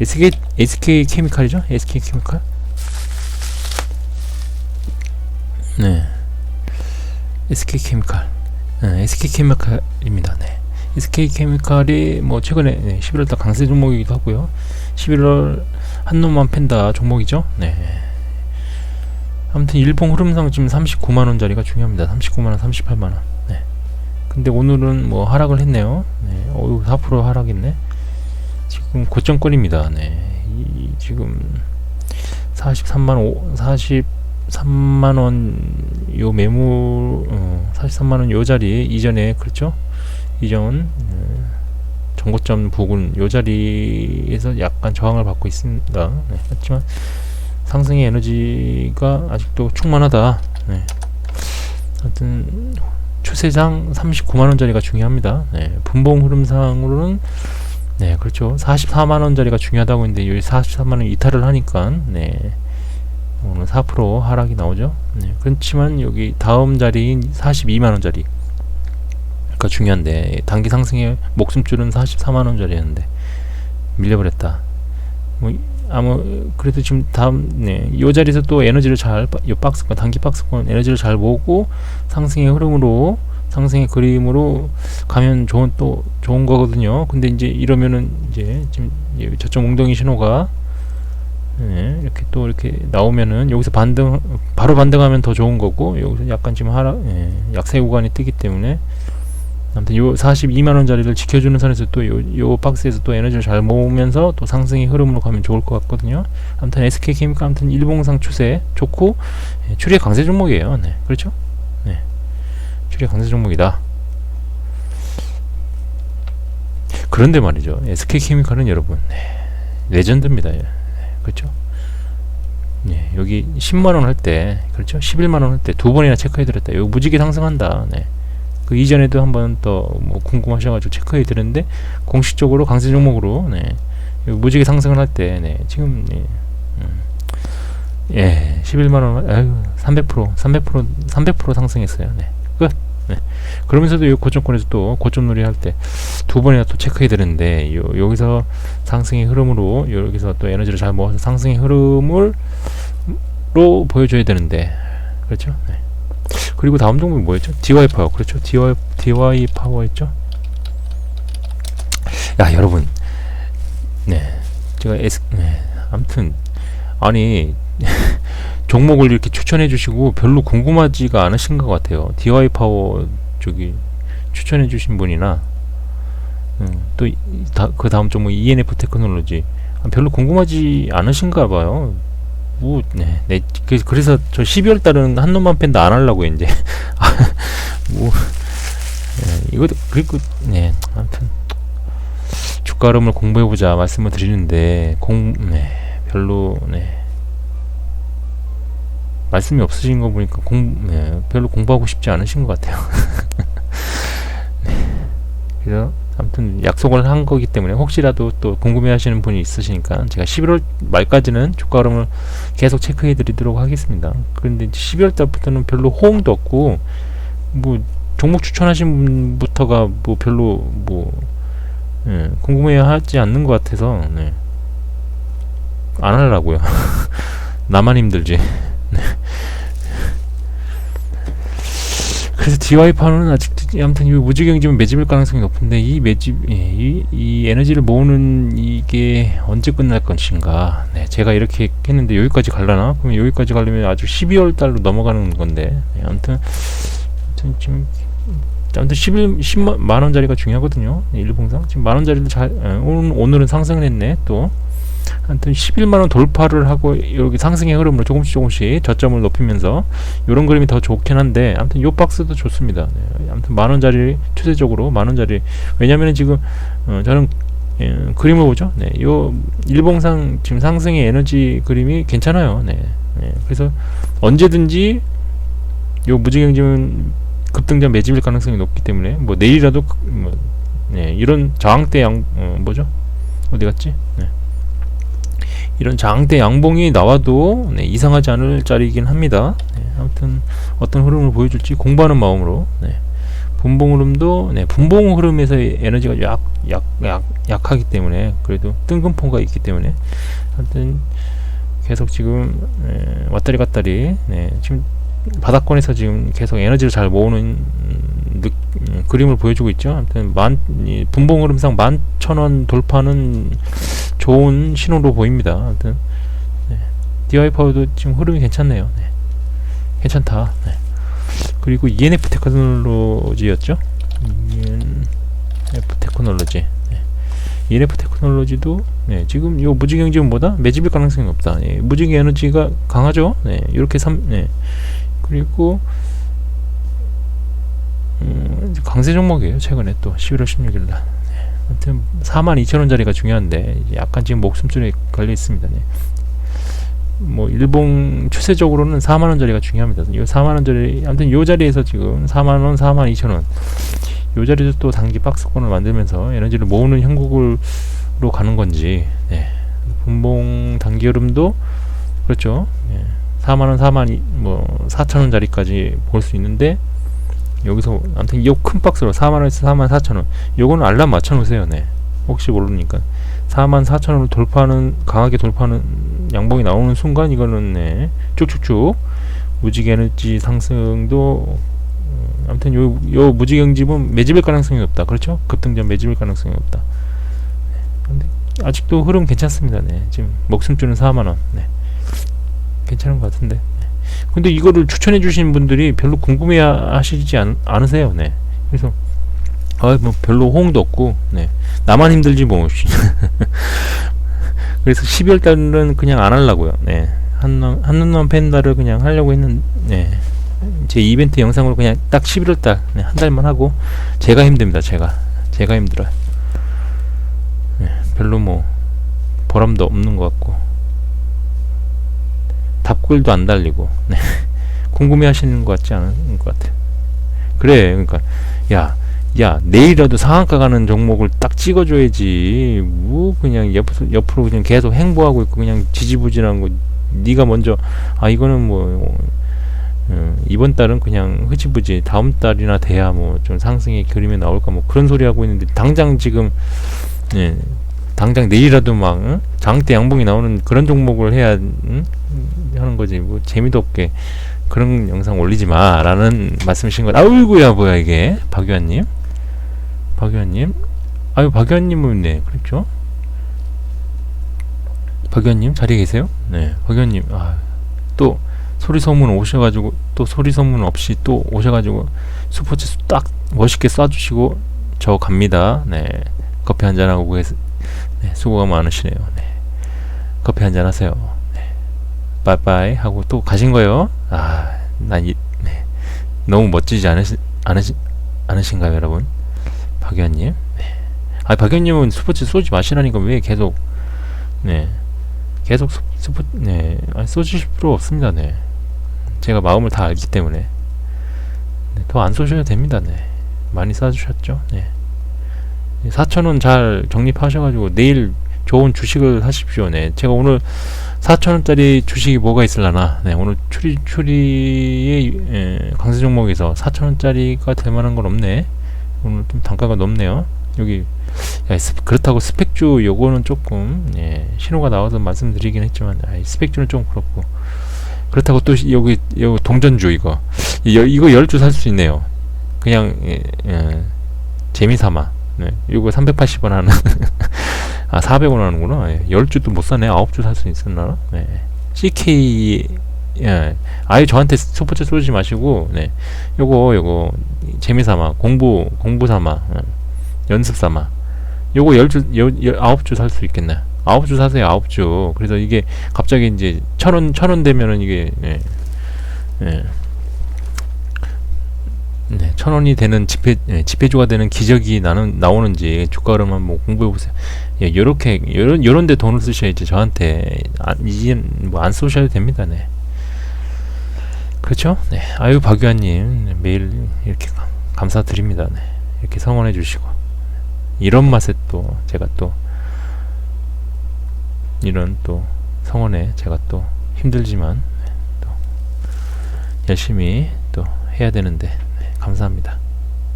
SK SK 케미칼이죠? SK 케미칼. 네. SK 케미칼. 네, SK 케미칼입니다. 네. SK 케미칼이 뭐 최근에 네, 11월 달 강세 종목이기도 하고요. 11월 한 놈만 팬다 종목이죠. 네. 아무튼 일봉 흐름상 지금 39만 원짜리가 중요합니다. 39만 원, 38만 원. 네. 근데 오늘은 뭐 하락을 했네요. 네. 어유 4% 하락했네. 지금 고점권입니다. 네. 이, 지금 43만 5 43만 원 요 매물 어, 43만 원 요 자리 이전에 그렇죠? 이전 음, 정고점 부근 요 자리에서 약간 저항을 받고 있습니다. 네. 하지만 상승의 에너지가 아직도 충만하다. 네. 하여튼 추세상 39만 원짜리가 중요합니다. 네. 분봉 흐름상으로는 네, 그렇죠. 44만 원짜리가 중요하다고 했는데 여기 44만 원 이탈을 하니까 네. 오늘 4% 하락이 나오죠. 네. 그렇지만 여기 다음 자리인 42만 원짜리 가 중요한데 단기 상승의 목숨줄은 44만 원짜리였는데 밀려버렸다. 뭐 이- 아무 그래도 지금 다음 네 이 자리에서 또 에너지를 잘요 박스권 단기 박스권 에너지를 잘 모으고 상승의 흐름으로 상승의 그림으로 가면 좋은 또 좋은 거거든요. 근데 이제 이러면은 이제 지금 이 저쪽 몽덩이 신호가 네, 이렇게 또 이렇게 나오면은 여기서 반등 바로 반등하면 더 좋은 거고 여기서 약간 지금 하락 예, 약세 구간이 뜨기 때문에 아무튼 요 42만 원짜리를 지켜주는 선에서 또 요 요 박스에서 또 에너지를 잘 모으면서 또 상승의 흐름으로 가면 좋을 것 같거든요. 아무튼 SK 케미칼 아무튼 일봉상 추세 좋고 예, 추리 강세 종목이에요. 네, 그렇죠? 네, 추리 강세 종목이다. 그런데 말이죠. SK 케미칼은 여러분 네, 레전드입니다. 예. 네, 그렇죠? 네, 여기 10만 원 할 때 그렇죠? 11만 원 할 때 두 번이나 체크해 드렸다. 여기 무지개 상승한다. 네. 그 이전에도 한번 또 뭐 궁금하셔가지고 체크해 드렸는데 공식적으로 강세 종목으로 네. 무지개 상승을 할 때 네. 지금 예. 음. 예, 11만 원, 아유, 300%, 300%, 300% 상승했어요. 네, 끝. 네. 그러면서도 이 고점권에서 또 고점 놀이 할 때 두 번이나 또 체크해 드렸는데 요, 여기서 상승의 흐름으로 여기서 또 에너지를 잘 모아서 상승의 흐름을 로 보여줘야 되는데 그렇죠? 네. 그리고 다음 종목이 뭐였죠? DY 파워 그렇죠? DY DY 파워였죠? 야 여러분 네 제가 S 네 아무튼 아니 종목을 이렇게 추천해 주시고 별로 궁금하지가 않으신 것 같아요. DY 파워 저기 추천해 주신 분이나 음, 또그 다음 종목 ENF 테크놀로지 아, 별로 궁금하지 않으신가 봐요. 뭐, 네, 네, 그- 그래서 저 12월 달은 한 놈만 팬다 안 하려고 이제. 뭐, 네, 이것도, 그리고, 네, 아무튼, 주가 흐름을 공부해 보자 말씀을 드리는데, 공, 네, 별로, 네. 말씀이 없으신 거 보니까 공, 네, 별로 공부하고 싶지 않으신 것 같아요. 네. 그래서 아무튼 약속을 한 거기 때문에 혹시라도 또 궁금해 하시는 분이 있으시니까 제가 11월 말까지는 주가 흐름을 계속 체크해 드리도록 하겠습니다. 그런데 12월 달부터는 별로 호응도 없고 뭐 종목 추천하신 분부터가 뭐 별로 뭐 예, 궁금해 하지 않는 것 같아서 네. 안 하려고요. 나만 힘들지. 네. 그래서 DY 파는 아직 아무튼 이 무지경지면 매집일 가능성이 높은데 이 매집 예, 이, 이 에너지를 모으는 이게 언제 끝날 것인가. 네, 제가 이렇게 했는데 여기까지 갈라나? 그럼 여기까지 가려면 아주 12월 달로 넘어가는 건데. 네, 아무튼 아무튼 지금 아무튼 11 10만 원짜리가 중요하거든요. 네, 일봉상. 지금 만 원짜리도 잘 예, 오늘 오늘은 상승을 했네 또 아무튼 11만 원 돌파를 하고 여기 상승의 흐름으로 조금씩 조금씩 저점을 높이면서 이런 그림이 더 좋긴 한데 아무튼 요 박스도 좋습니다. 네, 아무튼 만 원짜리 추세적으로 만 원짜리 왜냐면은 지금 어, 저는 예, 그림을 보죠. 네, 요 일봉상 지금 상승의 에너지 그림이 괜찮아요. 네, 네, 그래서 언제든지 요 무지경지는 급등장 매집일 가능성이 높기 때문에 뭐 내일이라도 그- 뭐, 네, 이런 저항대 양 어, 뭐죠? 어디 갔지? 네. 이런 장대 양봉이 나와도 네, 이상하지 않을 자리이긴 합니다. 네, 아무튼 어떤 흐름을 보여줄지 공부하는 마음으로 네, 분봉 흐름도 네, 분봉 흐름에서 에너지가 약, 약, 약, 약하기 때문에 그래도 뜬금포가 있기 때문에 하여튼 계속 지금 에, 왔다리 갔다리 네, 지금 바닥권에서 지금 계속 에너지를 잘 모으는 음, 느, 음, 그림을 보여주고 있죠. 아무튼 만 이, 분봉 흐름상 만 천 원 돌파는 좋은 신호로 보입니다. 아무튼 네. DI 파워도 지금 흐름이 괜찮네요. 네. 괜찮다. 네. 그리고 ENF 테크놀로지였죠. ENF 테크놀로지. 네. ENF 테크놀로지도 네, 지금 요 뭐다? 매집일 가능성이 없다. 예, 무지개 에너지가 강하죠. 네, 이렇게 삼 네. 그리고 음, 강세 종목이에요. 최근에 또 11월 16일 날. 네. 아무튼 42,000원짜리가 중요한데 약간 지금 목숨줄에 걸려 있습니다. 네. 뭐 일봉 추세적으로는 4만 원짜리가 중요합니다. 이 4만 원짜리 아무튼 요 자리에서 지금 4만 원, 4만 2천 원. 요 자리에서 또 단기 박스권을 만들면서 에너지를 모으는 형국으로 가는 건지. 네. 분봉 단기 흐름도 그렇죠. 예. 4만 원, 4만 이, 뭐 4천 원짜리까지 볼 수 있는데 여기서 아무튼 이 큰 박스로 4만 원에서 4만 4천 원. 요거는 알람 맞춰 놓으세요. 네. 혹시 모르니까 4만 4천 원을 돌파하는 강하게 돌파하는 양봉이 나오는 순간 이거는 네, 쭉쭉쭉 무지개 에너지 상승도 음, 아무튼 요, 요 무지개 경집은 매집일 가능성이 없다. 그렇죠? 급등전 매집일 가능성이 없다. 네. 아직도 흐름 괜찮습니다. 네. 지금 목숨줄은 4만 원. 네. 괜찮은 것 같은데. 네. 근데 이거를 추천해 주신 분들이 별로 궁금해 하시지 않, 않으세요. 네. 그래서 아, 뭐 별로 호응도 없고, 네. 나만 힘들지 뭐. 그래서 12월 달은 그냥 안 하려고요. 네. 한눈 한눈만 팬다를 그냥 하려고 했는, 네. 제 이벤트 영상으로 그냥 딱 11월 달, 네, 한 달만 하고, 제가 힘듭니다. 제가. 제가 힘들어요. 네. 별로 뭐, 보람도 없는 것 같고, 답글도 안 달리고, 네. 궁금해 하시는 것 같지 않은 것 같아요. 그래, 그러니까, 야, 야 내일이라도 상한가 가는 종목을 딱 찍어줘야지 뭐 그냥 옆으로, 옆으로 그냥 계속 행보하고 있고 그냥 지지부진한 거 네가 먼저 아 이거는 뭐 어, 이번 달은 그냥 흐지부지 다음 달이나 돼야 뭐 좀 상승의 그림이 나올까 뭐 그런 소리 하고 있는데 당장 지금 예 당장 내일이라도 막 응? 장대 양봉이 나오는 그런 종목을 해야 응? 하는 거지. 뭐 재미도 없게 그런 영상 올리지 마라는 말씀이신 것. 아우구야 뭐야 이게. 박유한님. 박유한님. 아유 박유한님은 네 그렇죠? 박유한님 자리에 계세요? 네 박유한님. 아또 소리 소문 오셔가지고 또 소리 소문 없이 또 오셔가지고 스포츠 딱 멋있게 쏴주시고 저 갑니다. 네 커피 한잔 하고 계세 네 수고가 많으시네요 네 커피 한잔 하세요 네 빠이빠이 하고 또 가신 거예요 아 난 이, 네. 너무 멋지지 않으시, 않으시, 않으신가요 여러분 박연님. 네. 아 박연님은 스포츠 쏘지 마시라니까 왜 계속 네 계속 스, 스포 네 아니 쏘주실 필요 없습니다. 네 제가 마음을 다 알기 때문에 네, 더안 쏘셔도 됩니다. 네 많이 쏴주셨죠. 네 4천원 잘 적립하셔가지고 내일 좋은 주식을 하십시오. 네 제가 오늘 4천원짜리 주식이 뭐가 있을라나 네 오늘 추리 추리의 예, 강세 종목에서 4천원짜리가 될 만한 건 없네. 오늘 좀 단가가 높네요. 여기 야, 스, 그렇다고 스펙주 요거는 조금 예, 신호가 나와서 말씀드리긴 했지만 아, 스펙주는 좀 그렇고 그렇다고 또 여기 요 동전주 이거 이, 이거 열 주 살 수 있네요. 그냥 예, 예, 재미삼아 네, 이거 380원 하는 아 400원 하는구나. 예, 10주도 못 사네. 9주 살 수 있었나? 네. CK 예, 아예 저한테 스포츠 쏘지 마시고, 네, 요거 요거 재미삼아 공부 공부 삼아 어, 연습 삼아 요거 열주 아홉 주살 수 있겠네. 아홉 주 사세요 아홉 주. 그래서 이게 갑자기 이제 천원 천원 되면은 이게 예, 예. 네, 천 원이 되는 지폐 예, 지폐주가 되는 기적이 나는 나오는지 주가 흐름만 뭐 공부해 보세요. 예, 요렇게 요런 요런데 돈을 쓰셔야지 저한테 안, 이제 뭐안 쏘셔도 됩니다. 네. 그렇죠? 네. 아유 박유한님 매일 이렇게 감사드립니다. 네. 이렇게 성원해 주시고 이런 맛에 또 제가 또 이런 또 성원에 제가 또 힘들지만 네, 또 열심히 또 해야 되는데 네, 감사합니다.